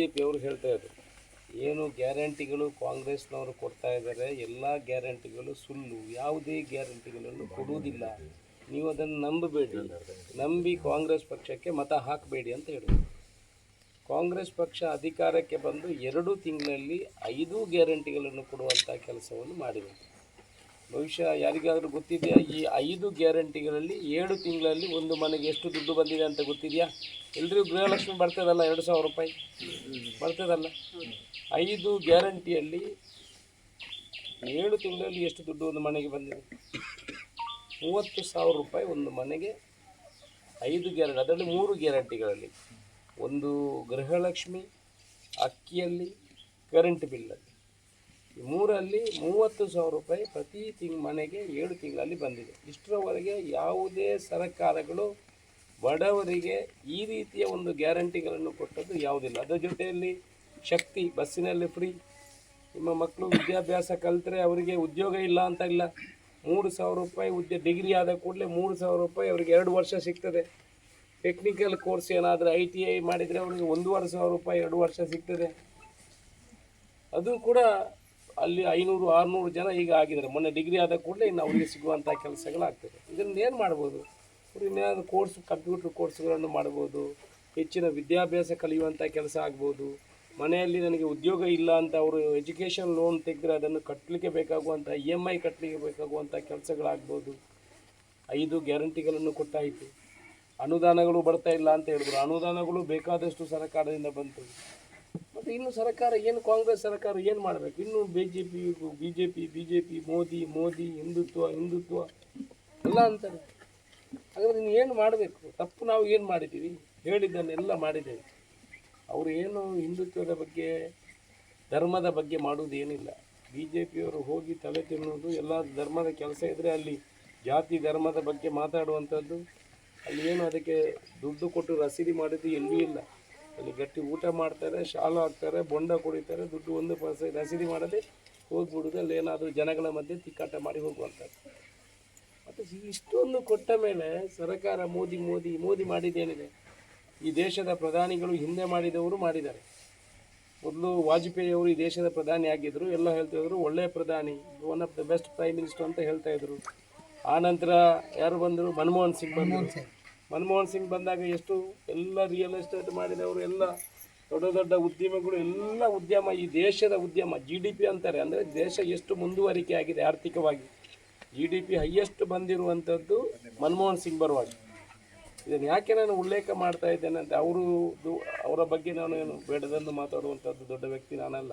J ಪಿಯವರು ಹೇಳ್ತಾ ಇದ್ರು, ಏನು ಗ್ಯಾರಂಟಿಗಳು ಕಾಂಗ್ರೆಸ್ನವರು ಕೊಡ್ತಾ ಇದ್ದಾರೆ ಎಲ್ಲ ಗ್ಯಾರಂಟಿಗಳು ಸುಳ್ಳು, ಯಾವುದೇ ಗ್ಯಾರಂಟಿಗಳನ್ನು ಕೊಡುವುದಿಲ್ಲ. ನೀವು ಅದನ್ನು ನಂಬಬೇಡಿ. ನಂಬಿ ಕಾಂಗ್ರೆಸ್ ಪಕ್ಷಕ್ಕೆ ಮತ ಹಾಕಬೇಡಿ ಅಂತ ಹೇಳಿದ್ರು. ಕಾಂಗ್ರೆಸ್ ಪಕ್ಷ ಅಧಿಕಾರಕ್ಕೆ ಬಂದು ಎರಡು ತಿಂಗಳಲ್ಲಿ ಐದು ಗ್ಯಾರಂಟಿಗಳನ್ನು ಕೊಡುವಂಥ ಕೆಲಸವನ್ನು ಮಾಡಿದೆ ಬಹುಶಃ ಯಾರಿಗಾದರೂ ಗೊತ್ತಿದೆಯಾ, ಈ ಐದು ಗ್ಯಾರಂಟಿಗಳಲ್ಲಿ ಏಳು ತಿಂಗಳಲ್ಲಿ ಒಂದು ಮನೆಗೆ ಎಷ್ಟು ದುಡ್ಡು ಬಂದಿದೆ ಅಂತ ಗೊತ್ತಿದೆಯಾ? ಎಲ್ಲರಿಗೂ ಗೃಹಲಕ್ಷ್ಮಿ ಬರ್ತದಲ್ಲ ಎರಡು ಸಾವಿರ ರೂಪಾಯಿ? ಬರ್ತದಲ್ಲ. ಐದು ಗ್ಯಾರಂಟಿಯಲ್ಲಿ ಏಳು ತಿಂಗಳಲ್ಲಿ ಎಷ್ಟು ದುಡ್ಡು ಒಂದು ಮನೆಗೆ ಬಂದಿದೆ? ಮೂವತ್ತು ಸಾವಿರ ರೂಪಾಯಿ ಒಂದು ಮನೆಗೆ ಐದು ಗ್ಯಾರಂಟಿ, ಅದರಲ್ಲಿ ಮೂರು ಗ್ಯಾರಂಟಿಗಳಲ್ಲಿ ಒಂದು ಗೃಹಲಕ್ಷ್ಮಿ, ಅಕ್ಕಿಯಲ್ಲಿ ಕರೆಂಟ್ ಬಿಲ್ಲಲ್ಲಿ ಮೂರಲ್ಲಿ ಮೂವತ್ತು ಸಾವಿರ ರೂಪಾಯಿ ಪ್ರತಿ ತಿಂಗ್, ಮನೆಗೆ ಏಳು ತಿಂಗಳಲ್ಲಿ ಬಂದಿದೆ. ಇಷ್ಟರವರೆಗೆ ಯಾವುದೇ ಸರ್ಕಾರಗಳು ಬಡವರಿಗೆ ಈ ರೀತಿಯ ಒಂದು ಗ್ಯಾರಂಟಿಗಳನ್ನು ಕೊಟ್ಟದ್ದು ಯಾವುದಿಲ್ಲ. ಅದರ ಜೊತೆಯಲ್ಲಿ ಶಕ್ತಿ, ಬಸ್ಸಿನಲ್ಲಿ ಫ್ರೀ. ನಿಮ್ಮ ಮಕ್ಕಳು ವಿದ್ಯಾಭ್ಯಾಸ ಕಲಿತ್ರೆ ಅವರಿಗೆ ಉದ್ಯೋಗ ಇಲ್ಲ ಅಂತ ಇಲ್ಲ. ಮೂರು ಸಾವಿರ ರೂಪಾಯಿ ಉದ್ಯ, ಡಿಗ್ರಿ ಆದ ಕೂಡಲೇ ಮೂರು ಸಾವಿರ ರೂಪಾಯಿ ಅವರಿಗೆ ಎರಡು ವರ್ಷ ಸಿಗ್ತದೆ. ಟೆಕ್ನಿಕಲ್ ಕೋರ್ಸ್ ಏನಾದರೂ ಐ ಟಿ ಐ ಮಾಡಿದರೆ ಅವರಿಗೆ ಒಂದೂವರೆ ಸಾವಿರ ರೂಪಾಯಿ ಎರಡು ವರ್ಷ ಸಿಗ್ತದೆ. ಅದು ಕೂಡ ಅಲ್ಲಿ ಐನೂರು, ಆರುನೂರು ಜನ ಈಗ ಆಗಿದ್ದಾರೆ. ಮೊನ್ನೆ ಡಿಗ್ರಿ ಆದ ಕೂಡಲೇ ಇನ್ನು ಅವರಿಗೆ ಸಿಗುವಂಥ ಕೆಲಸಗಳಾಗ್ತದೆ. ಇದನ್ನು ಏನು ಮಾಡ್ಬೋದು? ಅವ್ರು ಇನ್ನೇನಾದ್ರು ಕೋರ್ಸ್, ಕಂಪ್ಯೂಟರ್ ಕೋರ್ಸ್ಗಳನ್ನು ಮಾಡ್ಬೋದು. ಹೆಚ್ಚಿನ ವಿದ್ಯಾಭ್ಯಾಸ ಕಲಿಯುವಂಥ ಕೆಲಸ ಆಗ್ಬೋದು. ಮನೆಯಲ್ಲಿ ನನಗೆ ಉದ್ಯೋಗ ಇಲ್ಲ ಅಂತ ಅವರು ಎಜುಕೇಷನ್ ಲೋನ್ ತೆಗೆದ್ರೆ ಅದನ್ನು ಕಟ್ಟಲಿಕ್ಕೆ ಬೇಕಾಗುವಂಥ ಇ ಎಂ ಐ ಕಟ್ಟಲಿಕ್ಕೆ ಬೇಕಾಗುವಂಥ ಕೆಲಸಗಳಾಗ್ಬೋದು. ಐದು ಗ್ಯಾರಂಟಿಗಳನ್ನು ಕೊಟ್ಟಾಯಿತು ಅನುದಾನಗಳು ಬರ್ತಾ ಇಲ್ಲ ಅಂತ ಹೇಳಿದ್ರು. ಅನುದಾನಗಳು ಬೇಕಾದಷ್ಟು ಸರ್ಕಾರದಿಂದ ಬಂತು. ಮತ್ತು ಇನ್ನು ಸರ್ಕಾರ ಏನು, ಕಾಂಗ್ರೆಸ್ ಸರ್ಕಾರ ಏನು ಮಾಡಬೇಕು? ಇನ್ನು B J P B J P B J P Modi Modi, Hindutva Hindutva, ಎಲ್ಲ ಅಂತಾರೆ. ಹಾಗಾದ್ರೆ ನೀನು ಏನು ಮಾಡಬೇಕು? ತಪ್ಪು ನಾವು ಏನು ಮಾಡಿದ್ದೀವಿ? ಹೇಳಿದ್ದನ್ನೆಲ್ಲ ಮಾಡಿದ್ದೇವೆ. ಅವರು ಏನು ಹಿಂದುತ್ವದ ಬಗ್ಗೆ, ಧರ್ಮದ ಬಗ್ಗೆ ಮಾಡುವುದೇನಿಲ್ಲ. ಬಿ ಜೆ ಪಿಯವರು ಹೋಗಿ ತಲೆ ತಿನ್ನುವುದು, ಎಲ್ಲ ಧರ್ಮದ ಕೆಲಸ ಇದ್ದರೆ ಅಲ್ಲಿ ಜಾತಿ ಧರ್ಮದ ಬಗ್ಗೆ ಮಾತಾಡುವಂಥದ್ದು, ಅಲ್ಲಿ ಏನು ಅದಕ್ಕೆ ದುಡ್ಡು ಕೊಟ್ಟು ರಸೀದಿ ಮಾಡಿದ್ದು ಎಲ್ಲಿಯೂ ಇಲ್ಲ. ಅಲ್ಲಿ ಗಟ್ಟಿ ಊಟ ಮಾಡ್ತಾರೆ, ಶಾಲು ಹಾಕ್ತಾರೆ, ಬೊಂಡ ಕುಡಿತಾರೆ, ದುಡ್ಡು ಒಂದು ಪೈಸೆ ರಸೀದಿ ಮಾಡದೆ ಹೋಗ್ಬಿಡುದು. ಅಲ್ಲಿ ಏನಾದರೂ ಜನಗಳ ಮಧ್ಯೆ ತಿಕ್ಕಾಟ ಮಾಡಿ ಹೋಗುವಂಥದ್ದು. ಮತ್ತು ಇಷ್ಟೊಂದು ಕೊಟ್ಟ ಮೇಲೆ ಸರ್ಕಾರ ಮೋದಿ ಮೋದಿ ಮೋದಿ ಮಾಡಿದ್ದೇನಿದೆ. ಈ ದೇಶದ ಪ್ರಧಾನಿಗಳು ಹಿಂದೆ ಮಾಡಿದವರು ಮಾಡಿದ್ದಾರೆ. ಮೊದಲು ವಾಜಪೇಯಿ ಅವರು ಈ ದೇಶದ ಪ್ರಧಾನಿ ಆಗಿದ್ದರು ಎಲ್ಲ ಹೇಳ್ತಾ ಇದ್ರು ಒಳ್ಳೆಯ ಪ್ರಧಾನಿ one of the best prime minister ಅಂತ ಹೇಳ್ತಾ ಇದ್ರು. ಆ ನಂತರ ಯಾರು ಬಂದರು? ಮನಮೋಹನ್ ಸಿಂಗ್ ಬಂದರು. ಮನಮೋಹನ್ ಸಿಂಗ್ ಬಂದಾಗ ಎಷ್ಟು ಎಲ್ಲ ರಿಯಲ್ ಎಸ್ಟೇಟ್ ಮಾಡಿದವರು, ಎಲ್ಲ ದೊಡ್ಡ ದೊಡ್ಡ ಉದ್ಯಮಗಳು, ಎಲ್ಲ ಉದ್ಯಮ, ಈ ದೇಶದ ಉದ್ಯಮ ಜಿ ಡಿ ಪಿ ಅಂತಾರೆ. ಅಂದರೆ ದೇಶ ಎಷ್ಟು ಮುಂದುವರಿಕೆ ಆಗಿದೆ ಆರ್ಥಿಕವಾಗಿ. ಜಿ ಡಿ ಪಿ ಹೈಯೆಸ್ಟ್ ಬಂದಿರುವಂಥದ್ದು ಮನಮೋಹನ್ ಸಿಂಗ್ ಬರುವಾಗ ಇದನ್ನು ಯಾಕೆ ನಾನು ಉಲ್ಲೇಖ ಮಾಡ್ತಾ ಇದ್ದೇನೆ ಅಂತ ಅವರು ಅವರ ಬಗ್ಗೆ ನಾನು ಏನು ಬೇಡದನ್ನು ಮಾತಾಡುವಂಥದ್ದು ದೊಡ್ಡ ವ್ಯಕ್ತಿ ನಾನಲ್ಲ.